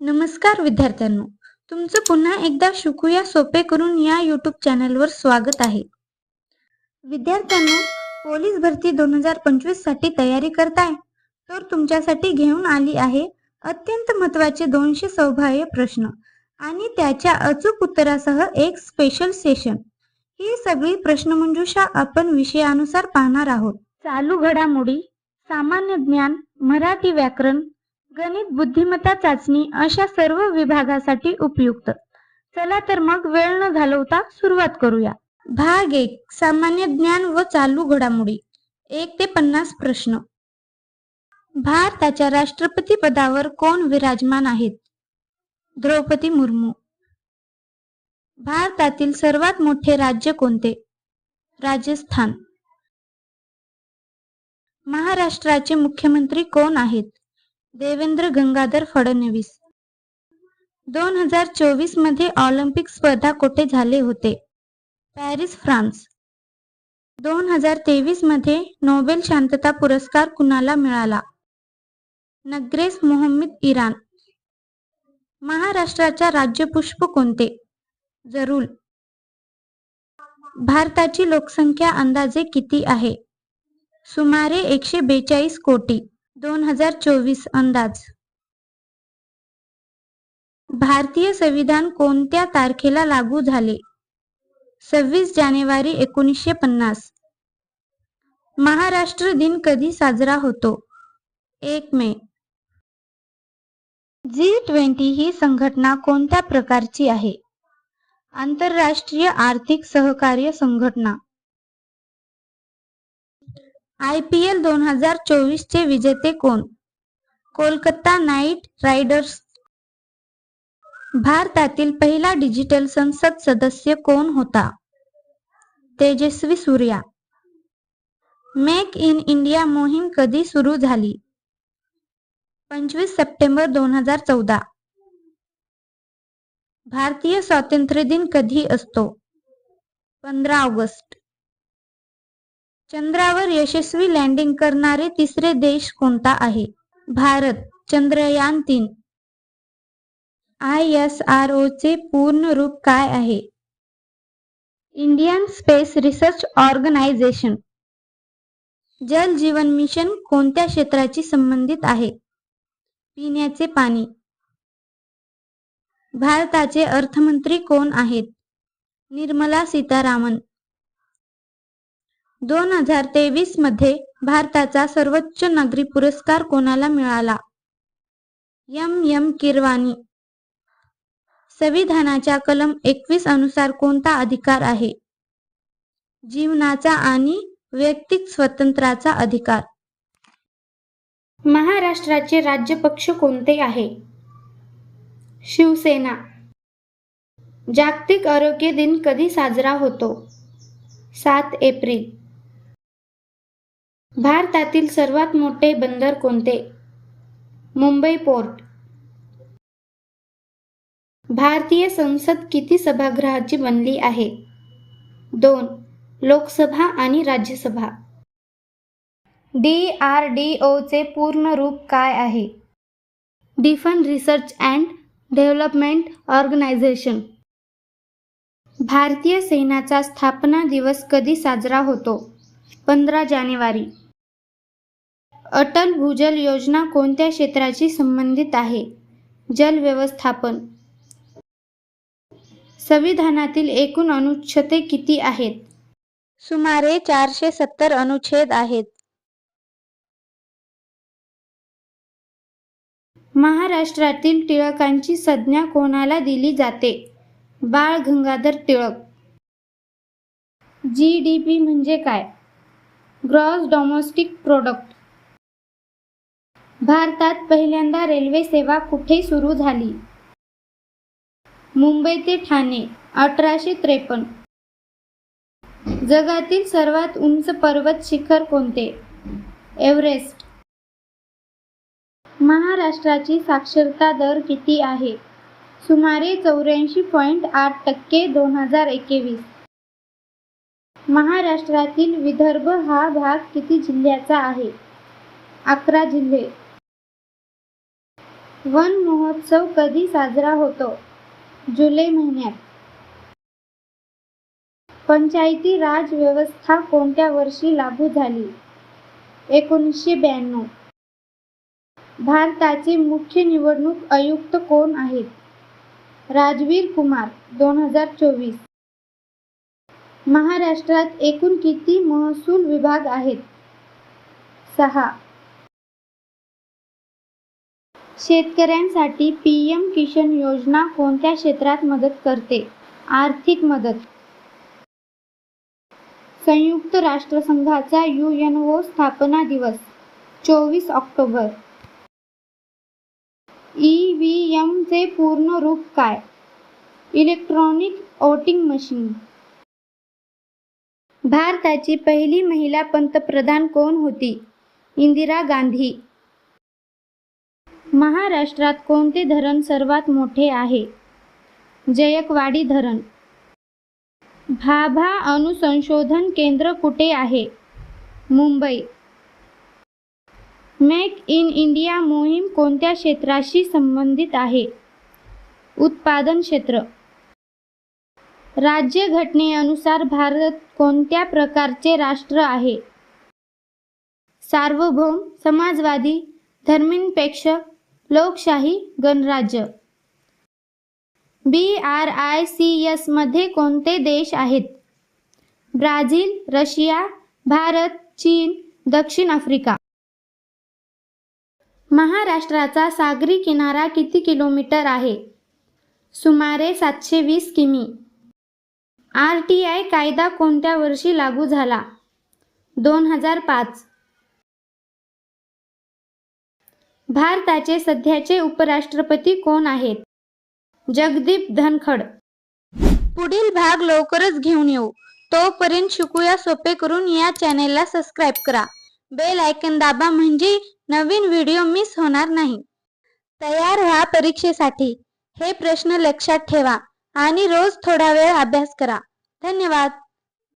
नमस्कार विद्यार्थ्यांनो. तुमचं पुन्हा एकदा शिकूया सोपे करून या यूट्यूब चॅनलवर स्वागत आहे. विद्यार्थ्यांनो पोलीस भरती दोन हजार पंचवीससाठी तयारी करताय तर तुमच्यासाठी घेऊन आली आहे अत्यंत महत्त्वाचे दोनशे सौभाव्य प्रश्न आणि त्याच्या अचूक उत्तरासह एक स्पेशल सेशन ही सगळी प्रश्नमंजुषा आपण विषयानुसार पाहणार आहोत. चालू घडामोडी सामान्य ज्ञान मराठी व्याकरण गणित बुद्धिमत्ता चाचणी अशा सर्व विभागासाठी उपयुक्त. चला तर मग वेळ न घालवता सुरुवात करूया. भाग एक सामान्य ज्ञान व चालू घडामोडी. एक ते पन्नास प्रश्न. भारताच्या राष्ट्रपती पदावर कोण विराजमान आहेत? द्रौपदी मुर्मू. भारतातील सर्वात मोठे राज्य कोणते? राजस्थान. महाराष्ट्राचे मुख्यमंत्री कोण आहेत? देवेंद्र गंगाधर फडणवीस. दोन हजार चोवीसमध्ये ऑलिम्पिक स्पर्धा कोठे झाले होते? Paris France. दोन हजार तेवीसमध्ये नोबेल शांतता पुरस्कार कुणाला मिळाला? Narges Mohammad Iran. महाराष्ट्राच्या राज्यपुष्प कोणते? जरूल. भारताची लोकसंख्या अंदाजे किती आहे? सुमारे एकशे बेचाळीस कोटी. दोन हजार चोवीस अंदाज. भारतीय संविधान कोणत्या तारखेला लागू झाले? सव्वीस जानेवारी एकोणीसशे पन्नास. महाराष्ट्र दिन कधी साजरा होतो? एक मे. जी ट्वेंटी ही संघटना कोणत्या प्रकारची आहे? आंतरराष्ट्रीय आर्थिक सहकार्य संघटना. आय पी एल दोन हजार चोवीस चे विजेते कोण? Kolkata Knight Riders. भारतातील पहिला डिजिटल संसद सदस्य कोण होता? Tejasvi Surya. Make in India मोहीम कधी सुरू झाली? पंचवीस सप्टेंबर दोन हजार चौदा. भारतीय स्वातंत्र्य दिन कधी असतो? पंधरा ऑगस्ट. चंद्रावर यशस्वी लँडिंग करणारे तिसरे देश कोणता आहे? भारत चंद्रयान तीन. आय एस आर ओ चे पूर्ण रूप काय आहे? Indian space research organisation. Jal Jeevan mission कोणत्या क्षेत्राशी संबंधित आहे? पिण्याचे पाणी. भारताचे अर्थमंत्री कोण आहेत? निर्मला सीतारामन. दोन हजार तेवीसमध्ये भारताचा सर्वोच्च नागरी पुरस्कार कोणाला मिळाला? यम यम किरवाणी संविधानाच्या कलम एकवीस अनुसार कोणता अधिकार आहे? जीवनाचा आणि वैयक्तिक स्वतंत्राचा अधिकार. महाराष्ट्राचे राज्य पक्ष कोणते आहे? शिवसेना. जागतिक आरोग्य दिन कधी साजरा होतो? सात एप्रिल. भारतातील सर्वात मोठे बंदर कोणते? मुंबई पोर्ट. भारतीय संसद किती सभागृहाची बनली आहे? दोन लोकसभा आणि राज्यसभा. डी आर डी ओचे पूर्ण रूप काय आहे? Defence research and development organisation. भारतीय सेनाचा स्थापना दिवस कधी साजरा होतो? पंधरा जानेवारी. अटल भूजल योजना कोणत्या क्षेत्राशी संबंधित आहे? जल व्यवस्थापन. संविधानातील एकूण अनुच्छेदे किती आहेत? सुमारे चारशे सत्तर अनुच्छेद आहेत. महाराष्ट्रातील टिळकांची संज्ञा कोणाला दिली जाते? Bal Gangadhar Tilak. G D P म्हणजे काय? Gross domestic product. भारतात पहिल्यांदा रेल्वे सेवा कुठे सुरू झाली? मुंबई ते ठाणे अठराशे त्रेपन्न. जगातील सर्वात उंच पर्वत शिखर कोणते? एव्हरेस्ट. महाराष्ट्राची साक्षरता दर किती आहे? सुमारे चौऱ्याऐंशी पॉईंट आठ टक्के दोन हजार एकवीस. महाराष्ट्रातील विदर्भ हा भाग किती जिल्ह्याचा आहे? अकरा जिल्हे. वन महोत्सव कधी साजरा होतो? जुलै महिन्यात. पंचायती राज व्यवस्था कोणत्या वर्षी लागू झाली? एकोणीसशे ब्याण्णव. भारताचे मुख्य निवडणूक आयुक्त कोण आहेत? राजवीर कुमार दोन हजार चोवीस. महाराष्ट्रात एकूण किती महसूल विभाग आहेत? सहा. शेतकऱ्यांसाठी पी.एम. किसान योजना कोणत्या क्षेत्रात मदत करते? आर्थिक मदत. संयुक्त राष्ट्रसंघाचा युएनओ स्थापना दिवस चोवीस ऑक्टोबर. ई व्ही चे पूर्ण रूप काय? Electronic voting machine. भारताची पहिली महिला पंतप्रधान कोण होती? इंदिरा गांधी. महाराष्ट्रात कोणते धरण सर्वात मोठे आहे? जयकवाडी धरण. भाभा अणुसंशोधन केंद्र कुठे आहे? मुंबई. मेक इन इंडिया मोहीम कोणत्या क्षेत्राशी संबंधित आहे? उत्पादन क्षेत्र. राज्यघटनेनुसार भारत कोणत्या प्रकारचे राष्ट्र आहे? सार्वभौम समाजवादी धर्मनिरपेक्ष लोकशाही गणराज्य. बी आर आय सी एसमध्ये कोणते देश आहेत? ब्राझील रशिया भारत चीन दक्षिण आफ्रिका. महाराष्ट्राचा सागरी किनारा किती किलोमीटर आहे? सुमारे सातशे वीस किमी. आर टी आय कायदा कोणत्या वर्षी लागू झाला? दोन हजार पाच. भारताचे सध्याचे उपराष्ट्रपती कोण आहेत? जगदीप धनखड. पुढील भाग लवकरच घेऊन येऊ. तोपर्यंत शिकूया सोपे करून या चॅनेलला सबस्क्राईब करा. बेल आयकन दाबा म्हणजे नवीन व्हिडिओ मिस होणार नाही. तयार व्हा परीक्षेसाठी. हे प्रश्न लक्षात ठेवा आणि रोज थोडा वेळ अभ्यास करा. धन्यवाद.